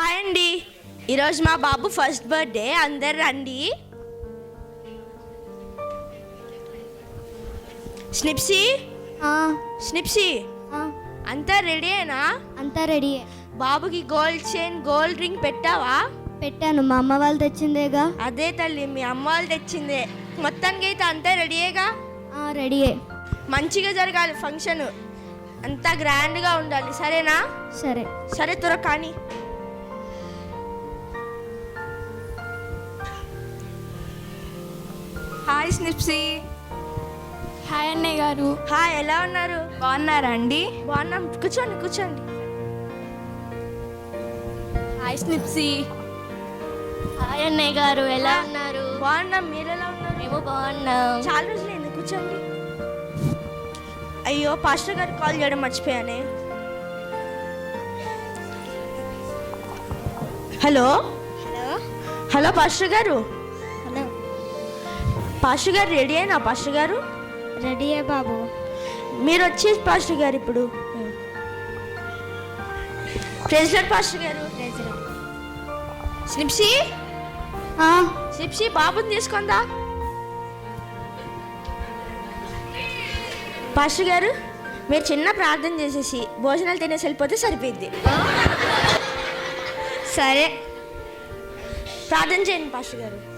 Hi అండి. ఈరోజు మా బాబు ఫస్ట్ బర్త్డే అందరు రండి. స్నిప్సీ? ఆ, స్నిప్సీ? ఆ, అంతా రెడీ అయినా అంతా రెడీ బాబుకి గోల్డ్ చైన్ గోల్డ్ రింగ్ పెట్టావా? పెట్టాను మా అమ్మ వాళ్ళు తెచ్చిందేగా? అదే తల్లి మీ అమ్మ వాళ్ళు తెచ్చిందే. మొత్తానికి అయితే అంతా రెడీయేగా? ఆ, రెడీయే. మంచిగా జరగాలి ఫంక్షన్. అంతా గ్రాండ్గా ఉండాలి సరేనా? సరే. సరే త్వర కానీ. హాయ్ స్నిప్సీ హాయ్ అన్నయ్య గారు. హాయ్ ఎలా ఉన్నారు? బాగున్నారా అండి? బాగున్నాం. కూర్చోండి కూర్చోండి. హాయ్ స్నిప్సీ. హాయ్ అన్నయ్య గారు ఎలా ఉన్నారు? బాగున్నాం మీరు ఎలా ఉన్నారు? మేము బాగున్నాం. చాలా రోజులైంది కూర్చోండి. అయ్యో పాస్టర్ గారు కాల్ చేయడం మర్చిపోయానే. హలో? హలో? హలో పాస్టర్ గారు? పాస్టర్ గారు రెడీ అయినా పాస్టర్ గారు? రెడీయే బాబు. మీరు వచ్చి పాస్టర్ గారు ఇప్పుడు. ప్రెసిడెంట్ పాస్టర్ గారు. స్నిప్సీ ఆ, స్నిప్సీ బాబుని తీసుకుందా? పాస్టర్ గారు మీరు చిన్న ప్రార్థన చేసేసి భోజనాలు తినేసి వెళ్ళిపోతే సరిపోయింది. సరే. ప్రార్థన చేయండి పాస్టర్ గారు.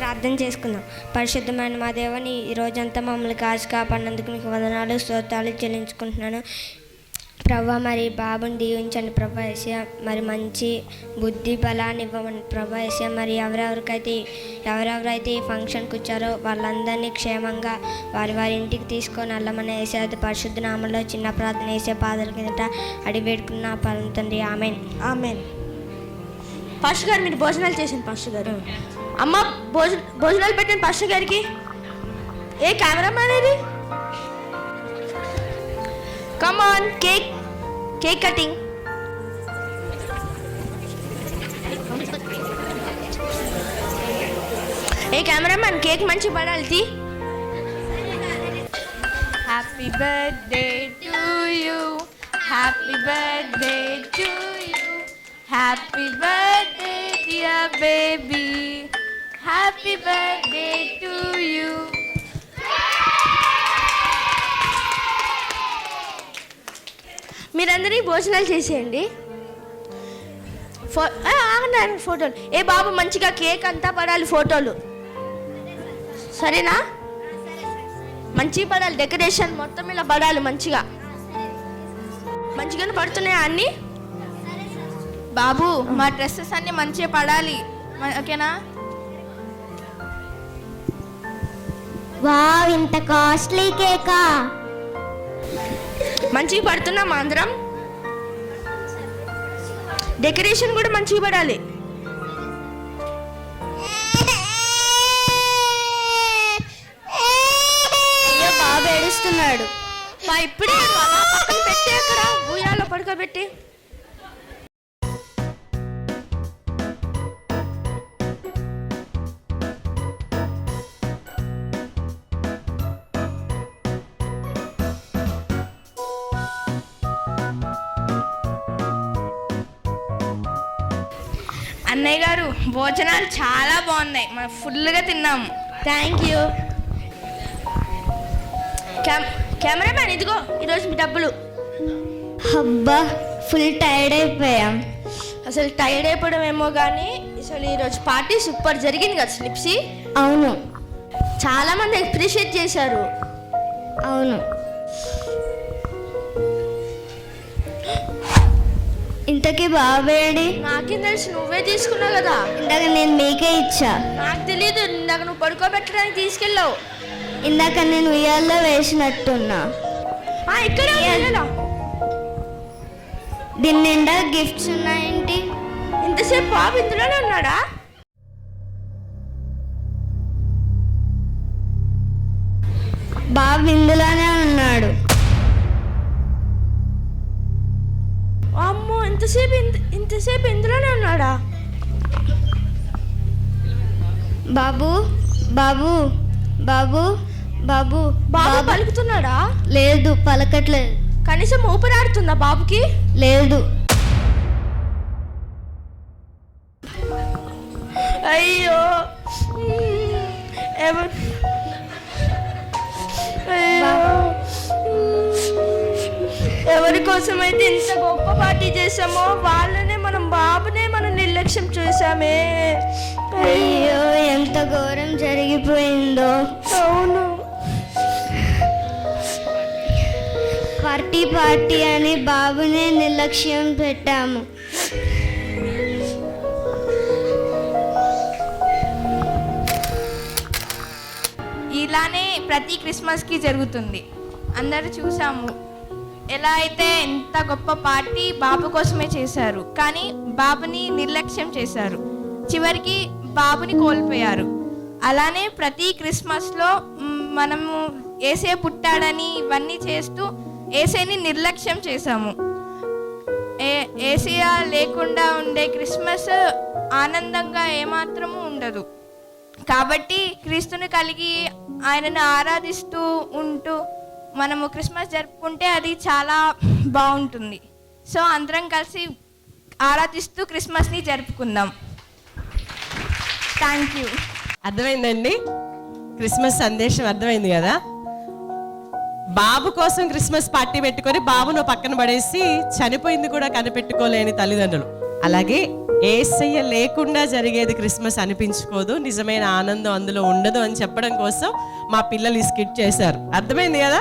ప్రార్థన చేసుకుందాం. పరిశుద్ధమైన మా దేవని ఈ రోజంతా మమ్మల్ని కాచి కాపాడినందుకు మీకు వందనాలు స్తోత్రాలు చెల్లించుకుంటున్నాను. ప్రభా మరి బాబుని దీవించండి ప్రభా ఏసయ్య మరి మంచి బుద్ధి బలాన్ని ఇవ్వమని ప్రభా ఏసయ్య మరి ఎవరెవరికైతే ఎవరెవరైతే ఈ ఫంక్షన్కి వచ్చారో వాళ్ళందరినీ క్షేమంగా వారి వారి ఇంటికి తీసుకొని వెళ్ళమని వేసే అది పరిశుద్ధ నామంలో చిన్న ప్రార్థన వేసే పాదల కిందట పరం తండ్రి. ఆమెన్. ఆమెన్. పాస్టర్ గారు మీరు భోజనాలు చేసింది పాస్టర్ గారు. అమ్మ భోజ భోజనాలు పెట్టండి పాస్టర్ గారికి. ఏ కెమెరామ్యాన్ ఇది? Come on cake cake cutting A cameraman cake మంచి పడాలి తీ. Happy birthday to you happy birthday to you happy birthday dear baby happy birthday to you మీరందరి భోజనాలు చేసేయండి. ఫో ఆగండి ఫోటోలు. ఏ బాబు మంచిగా కేక్ అంతా పడాలి ఫోటోలు. సరేనా? మంచిగా పడాలి డెకరేషన్ మొత్తం ఇలా పడాలి మంచిగా. మంచిగానే పడుతున్నాయా అన్నీ? బాబు మా డ్రెస్సెస్ అన్ని మంచిగా పడాలి. ఓకేనా? వావ్ ఇంత కాస్ట్లీ కేకా మంచిగా పడుతున్నాం అందరం. డెకరేషన్ కూడా మంచిగా పడాలి. అయ్యో బాబు ఏడుస్తున్నాడు. మా ఇప్పుడే పక్కన పెట్టి అక్కడ ఊయాలో పడుకోబెట్టి. అన్నయ్య గారు భోజనాలు చాలా బాగున్నాయి. మనం ఫుల్గా తిన్నాము. థ్యాంక్ యూ కెమ్ కెమెరామ్యాన్ ఇదిగో ఈరోజు మీ డబ్బులు. అబ్బా ఫుల్ టైర్డ్ అయిపోయాం. అసలు టైర్డ్ అయిపోవడం ఏమో కానీ అసలు ఈరోజు పార్టీ సూపర్ జరిగింది కదా స్లిప్సీ? అవును. చాలా మంది అప్రిషియేట్ చేశారు. అవును. ఇంతకీ బాబేడి నాకేం తెలుసు నువ్వే తీసుకున్నావు కదా. ఇందాక నేను మీకే ఇచ్చా. నాకు తెలియదు ఇందాక నువ్వు పడుకోబెట్టడానికి తీసుకెళ్ళావు. ఇందాక నేను ఉయ్యాల్లో వేసినట్టున్నా. ఆ, ఇక్కడే ఉంది. దీని నిండా గిఫ్ట్స్ ఉన్నాయేంటి? ఇంతసేపు బాబు ఇందులోనే ఉన్నాడా? బాబు ఇందులోనే ఇంతసేపు ఇంత ఇంతసేపు ఇందులోనే ఉన్నాడా? బాబు బాబు బాబు బాబు బాబు పలుకుతున్నాడా? లేదు పలకట్లేదు. కనీసం ఊపిరాడుతుందా బాబుకి? లేదు. అయ్యో. ఎవరు ఇంత గొప్ప పార్టీ చేసామో వాళ్ళనే మనం బాబునే మనం నిర్లక్ష్యం చేసామే అయ్యో ఎంత ఘోరం జరిగిపోయిందో. అవును. పార్టీ పార్టీ అని బాబునే నిర్లక్ష్యం పెట్టాము. ఇలానే ప్రతి క్రిస్మస్కి జరుగుతుంది. అందరూ చూసాము ఎలా అయితే ఎంత గొప్ప పార్టీ బాబు కోసమే చేశారు కానీ బాబుని నిర్లక్ష్యం చేశారు. చివరికి బాబుని కోల్పోయారు. అలానే ప్రతి క్రిస్మస్లో మనము ఏసే పుట్టాడని ఇవన్నీ చేస్తూ ఏసేని నిర్లక్ష్యం చేశాము. ఏ ఏసియా లేకుండా ఉండే క్రిస్మస్ ఆనందంగా ఏమాత్రము ఉండదు. కాబట్టి క్రీస్తుని కలిగి ఆయనను ఆరాధిస్తూ ఉంటూ మనము క్రిస్మస్ జరుపుకుంటే అది చాలా బాగుంటుంది. సో అందరం కలిసి ఆరాధిస్తూ క్రిస్మస్ని జరుపుకుందాం. థ్యాంక్ యూ అర్థమైందండి? క్రిస్మస్ సందేశం అర్థమైంది కదా? బాబు కోసం క్రిస్మస్ పార్టీ పెట్టుకొని బాబును పక్కన పడేసి చనిపోయింది కూడా కనిపెట్టుకోలేని తల్లిదండ్రులు. అలాగే ఏసయ్య లేకుండా జరిగేది క్రిస్మస్ అనిపించుకోదు నిజమైన ఆనందం అందులో ఉండదు అని చెప్పడం కోసం మా పిల్లలు ఈ స్కిట్ చేశారు. అర్థమైంది కదా?